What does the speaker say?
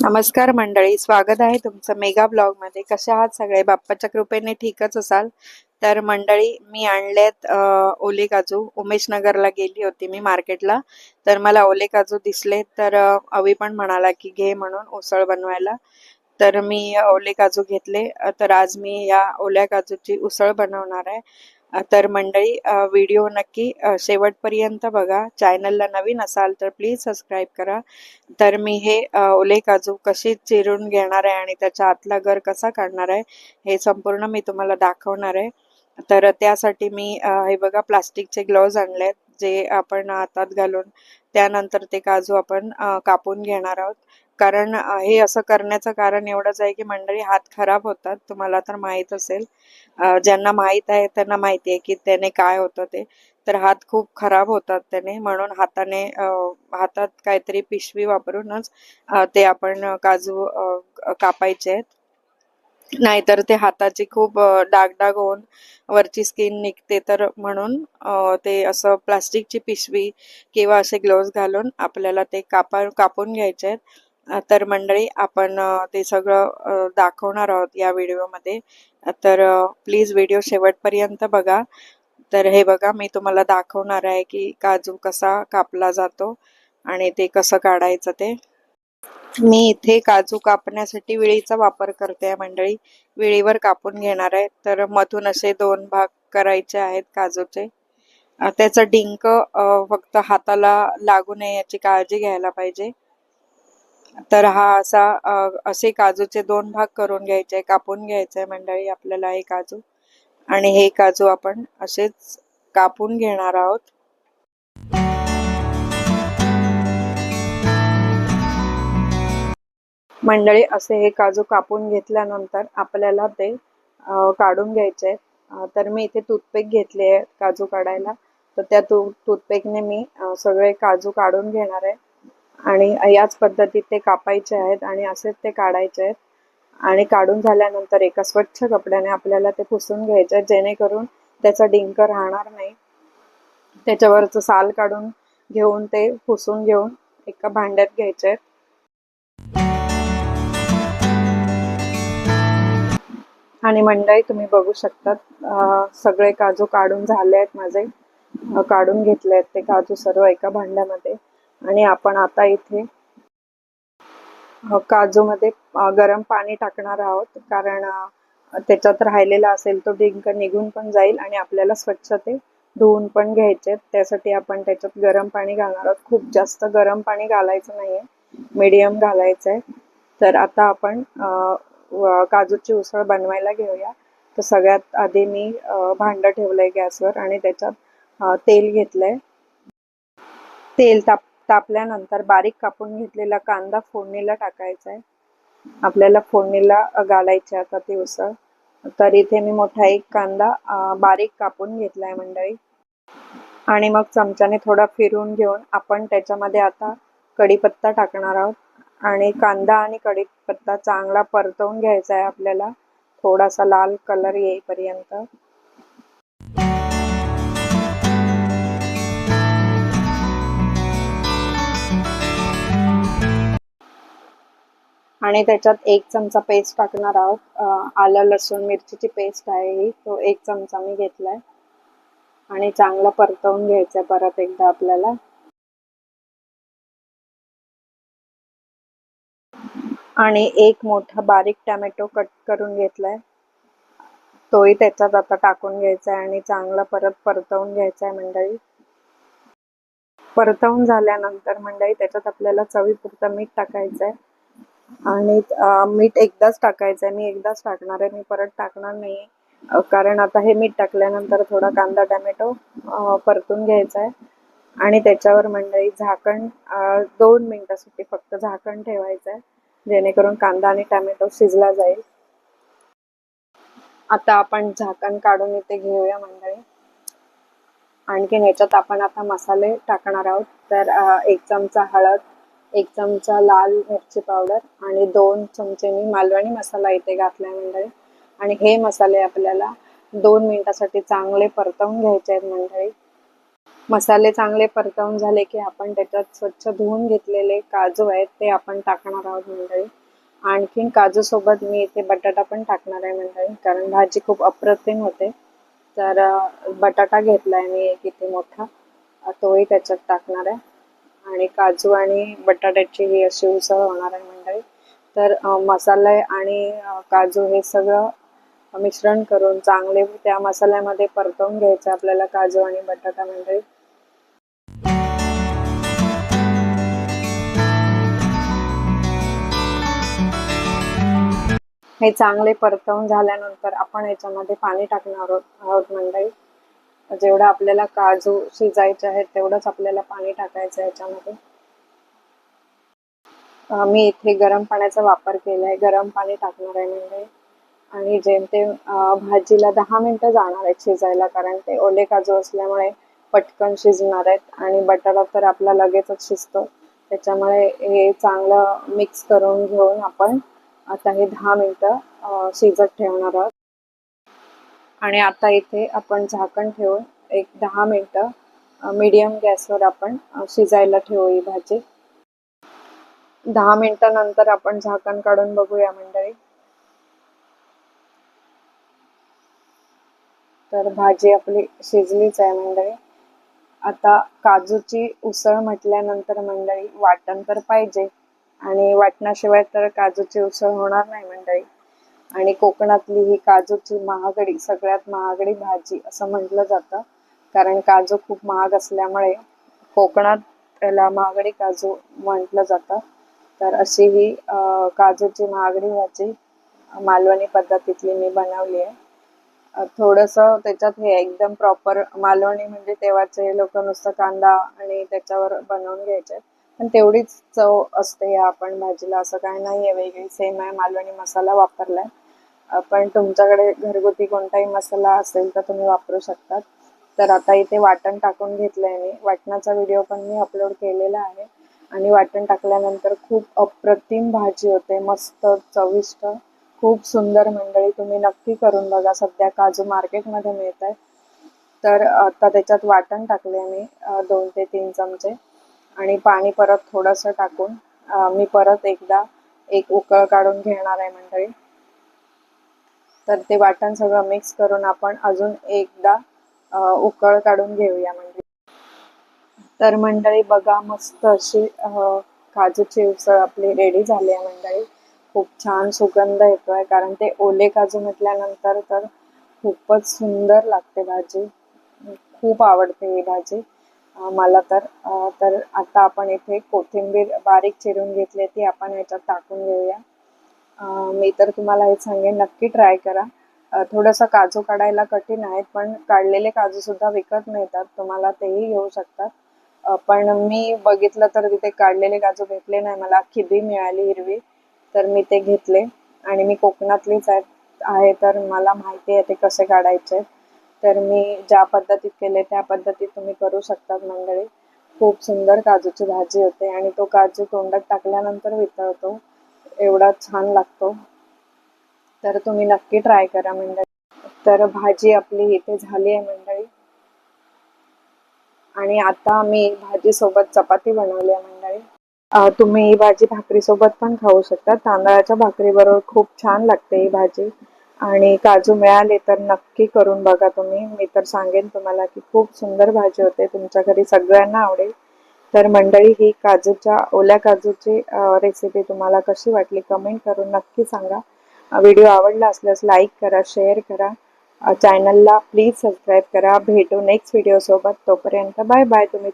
नमस्कार मंडळी स्वागत आहे तुमचं मेगा ब्लॉगमध्ये कसे आहात सगळे? बाप्पाच्या कृपेने ठीकच असाल. तर मंडळी मी आणलेत ओले काजू. उमेश नगरला गेली होती मी मार्केटला. तर मला ओले काजू दिसले तर अवी पण म्हणाला की घे म्हणून उसळ बनवायला. तर मी ओले काजू घेतले. तर आज मी या ओल्या काजूची उसळ बनवणार आहे. तर मंडळी व्हिडिओ नक्की शेवटपर्यंत बघा. चॅनलला नवीन असाल तर प्लीज सबस्क्राईब करा. तर मी हे ओले काजू कसे चिरून घेणार आहे आणि त्याच्या आतला गर कसा काढणार आहे हे संपूर्ण मी तुम्हाला दाखवणार आहे. तर त्यासाठी मी हे बघा प्लास्टिकचे ग्लोव्ज आणलेत जे आपण हातात घालून त्यानंतर ते काजू आपण कापून घेणार आहोत. कारण हे असं करण्याचं कारण एवढंच आहे की मंडळी हात खराब होतात. तुम्हाला तर माहीत असेल. ज्यांना माहीत आहे त्यांना माहिती आहे की त्याने काय होतं ते. तर हात खूप खराब होतात त्याने. म्हणून हाताने हातात काहीतरी पिशवी वापरूनच ते आपण काजू कापायचे आहेत. नाहीतर ते हाताची खूप डागडाग डाग डाग होऊन वरची स्किन निघते तर म्हणून ते असं प्लास्टिकची पिशवी किंवा असे ग्लोव्ज घालून आपल्याला ते कापा कापून घ्यायचे आहेत. तर मंडळी आपण ते सगळं दाखवणार आहोत या व्हिडिओमध्ये. तर प्लीज व्हिडिओ शेवटपर्यंत बघा. तर हे बघा मी तुम्हाला दाखवणार आहे की काजू कसा कापला जातो आणि ते कसं काढायचं ते. मी इथे काजू कापण्यासाठी विळीचा वापर करते आहे मंडळी. विळीवर कापून घेणार आहे. तर मधून असे दोन भाग करायचे आहेत काजूचे. त्याचं डिंक फक्त हाताला लागू नये याची काळजी घ्यायला पाहिजे. तर हा असा असे काजूचे दोन भाग करून घ्यायचे कापून घ्यायचे मंडळी आपल्याला हे काजू. आणि हे काजू आपण असेच कापून घेणार आहोत. मंडळी असे हे काजू कापून घेतल्यानंतर आपल्याला ते काढून घ्यायचे. तर मी इथे टूथपेक घेतली आहे काजू काढायला. तर त्या टू टूथपेकने मी सगळे काजू काढून घेणार आहे. आणि याच पद्धतीत ते कापायचे आहेत आणि असेच ते काढायचे आहेत. आणि काढून झाल्यानंतर एका स्वच्छ कपड्याने आपल्याला ते पुसून घ्यायचे आहेत जेणेकरून त्याचा डिंक राहणार नाही. त्याच्यावरचं साल काढून घेऊन ते पुसून घेऊन एका भांड्यात घ्यायचे आहेत. आणि मंडळी तुम्ही बघू शकतात सगळे काजू काढून झाले आहेत माझे. काढून घेतले आहेत ते काजू सर्व एका भांड्यामध्ये. आणि आपण आता इथे काजूमध्ये गरम पाणी टाकणार आहोत. कारण त्याच्यात राहिलेला असेल तो डिंक निघून पण जाईल आणि आपल्याला स्वच्छ ते धुवून पण घ्यायचे त्यासाठी आपण त्याच्यात गरम पाणी घालणार आहोत. खूप जास्त गरम पाणी घालायचं नाहीये मीडियम घालायचं आहे तर आता आपण काजूची उसळ बनवायला घेऊया. तर सगळ्यात आधी मी भांडं ठेवलं ठेवलंय गॅसवर आणि त्याच्यात तेल तेल आहे तेल ताप तापल्यानंतर बारीक कापून घेतलेला कांदा फोडणीला टाकायचा आहे आपल्याला फोडणीला घालायचे आता ती उसळ. तर इथे मी मोठा एक कांदा बारीक कापून घेतला आहे मंडळी. आणि मग चमच्याने थोडा फिरून घेऊन आपण त्याच्यामध्ये आता कढीपत्ता टाकणार आहोत. आणि कांदा आणि कढीपत्ता चांगला परतवून घ्यायचा आहे आपल्याला. थोडासा लाल कलर येईपर्यंत. आणि त्याच्यात एक चमचा पेस्ट टाकणार आहोत. आलं लसूण मिरचीची पेस्ट आहे ही. तो एक चमचा मी घेतलाय. आणि चांगला परतवून घ्यायचा परत एकदा आपल्याला. आणि एक मोठा बारीक टॅमॅटो कट करून घेतलाय. तोही त्याच्यात आता टाकून घ्यायचा आहे आणि चांगला परत परतवून घ्यायचा आहे मंडळी. परतवून झाल्यानंतर मंडळी त्याच्यात आपल्याला चवीपुरतं मीठ टाकायचं आहे आणि मीठ एकदाच टाकायचं आहे मी एकदाच टाकणार आहे. मी परत टाकणार नाही कारण आता हे मीठ टाकल्यानंतर थोडा कांदा टॅमॅटो परतून घ्यायचा आहे आणि त्याच्यावर मंडळी झाकण दोन मिनटासाठी फक्त झाकण ठेवायचं आहे जेणेकरून कांदा आणि टॅमॅटो शिजला जाईल. आता आपण झाकण काढून इथे घेऊया मंडळी. आणखीन याच्यात आपण आता मसाले टाकणार आहोत. तर एक चमचा हळद एक चमचा लाल मिरची पावडर आणि दोन चमचे मी मालवणी मसाला इथे घातलाय मंडळी. आणि हे मसाले आपल्याला दोन मिनिटासाठी चांगले परतवून घ्यायचे आहेत मंडळी. मसाले चांगले परतवून झाले की आपण त्याच्यात स्वच्छ धुवून घेतलेले काजू आहेत ते आपण टाकणार आहोत मंडळी. आणखीन काजू सोबत मी इथे बटाटा पण टाकणार आहे मंडळी कारण भाजी खूप अप्रतिम होते. तर बटाटा बटाटा घेतलाय मी एक इथे मोठा. तोही त्याच्यात टाकणार आहे. आणि काजू आणि बटाट्याची ही अशी उसळ होणार आहे मंडळी. तर मसाले आणि काजू हे सगळं मिश्रण करून चांगले त्या मसाल्यामध्ये परतवून घ्यायचं आपल्याला काजू आणि बटाटा मंडळी. हे चांगले परतवून झाल्यानंतर आपण याच्यामध्ये पाणी टाकणार आहोत आहोत मंडळी. जेवढं आपल्याला काजू शिजायचे आहेत तेवढंच आपल्याला पाणी टाकायचं आहे याच्यामध्ये. मी इथे गरम पाण्याचा वापर केला आहे. गरम पाणी टाकणार आहे म्हणजे आणि जेमतेम भाजीला दहा मिनटं जाणार आहेत शिजायला कारण ते ओले काजू असल्यामुळे पटकन शिजणार आहेत. आणि बटाटा तर आपला लगेचच शिजतो. त्याच्यामुळे हे चांगलं मिक्स करून घेऊन आपण आता हे दहा मिनटं शिजत ठेवणार आहोत. आणि आता इथे आपण झाकण ठेवून एक दहा मिनटं मीडियम गॅसवर आपण शिजायला ठेवू ही भाजी. दहा मिनटानंतर आपण झाकण काढून बघूया मंडळी. तर भाजी आपली शिजलीच आहे मंडळी. आता काजूची उसळ म्हटल्यानंतर मंडळी वाटण तर पाहिजे आणि वाटणाशिवाय तर काजूची उसळ होणार नाही मंडळी. आणि कोकणातली ही काजूची महागडी सगळ्यात महागडी भाजी असं म्हटलं जातं. कारण काजू खूप महाग असल्यामुळे कोकणात त्याला महागडी काजू म्हटलं जातं. तर अशी ही काजूची महागडी भाजी मालवणी पद्धतीतली मी बनवली आहे. थोडंसं त्याच्यात हे एकदम प्रॉपर मालवणी म्हणजे तेव्हाचे लोक नुसतं कांदा आणि त्याच्यावर बनवून घ्यायचे. पण तेवढीच चव असते या आपण भाजीला. असं काय नाही आहे वेगळी सेम आहे. मालवणी मसाला वापरलाय. आहे पण तुमच्याकडे घरगुती कोणताही मसाला असेल तर तुम्ही वापरू शकतात. तर आता इथे वाटण टाकून घेतलंय मी. वाटणाचा व्हिडिओ पण मी अपलोड केलेला आहे. आणि वाटण टाकल्यानंतर खूप अप्रतिम भाजी होते. मस्त चविष्ट खूप सुंदर मंडळी. तुम्ही नक्की करून बघा. सध्या काजू मार्केटमध्ये मिळत आहे तर आता त्याच्यात वाटण टाकले मी. दोन ते तीन चमचे. आणि पाणी परत थोडंसं टाकून मी परत एकदा एक उकळ काढून घेणार आहे मंडळी. तर ते वाटण सगळं मिक्स करून आपण अजून एकदा उकळ काढून घेऊया मंडळी. तर मंडळी बघा मस्त अशी काजूची उसळ आपली रेडी झाली आहे मंडळी. खूप छान सुगंध येतोय कारण ते ओले काजू म्हटल्यानंतर तर खूपच सुंदर लागते भाजी. खूप आवडते ही भाजी. मला तर तर आता आपण इथे कोथिंबीर बारीक चिरून घेतली ती आपण याच्यात टाकून घेऊया. मी तर तुम्हाला हे सांगेन नक्की ट्राय करा. थोडंसं काजू काढायला कठीण आहेत पण काढलेले काजूसुद्धा विकत मिळतात तुम्हाला तेही घेऊ शकतात. पण मी बघितलं तर तिथे काढलेले काजू भेटले नाही मला खिबी मिळाली हिरवी तर मी ते घेतले. आणि मी कोकणातलीच आहे आहे तर मला माहिती आहे ते कसे काढायचे. तर मी ज्या पद्धतीत केले त्या पद्धतीत तुम्ही करू शकतात मंडळी. खूप सुंदर काजूची भाजी होते आणि तो काजू तोंडात टाकल्यानंतर वितळतो. एवढा छान लागतो. तर तुम्ही नक्की ट्राय करा मंडळी. तर भाजी आपली इथे झाली आहे मंडळी. आणि आता मी भाजी सोबत चपाती बनवली आहे मंडळी. तुम्ही ही भाजी भाकरी सोबत पण खाऊ शकता. तांदळाच्या भाकरी बरोबर खूप छान लागते ही भाजी. आणि काजू मिळाले तर नक्की करून बघा तुम्ही. मी तर सांगेन तुम्हाला की खूप सुंदर भाजी होते. तुमच्या घरी सगळ्यांना आवडेल. तर मंडळी ही काजूच्या ओल्या काजूची रेसिपी तुम्हाला कशी वाटली कमेंट करून नक्की सांगा. व्हिडिओ आवडला असल्यास लाईक करा शेअर करा. चॅनलला प्लीज सबस्क्राईब करा. भेटू नेक्स्ट व्हिडिओसोबत तोपर्यंत बाय बाय तुम्ही.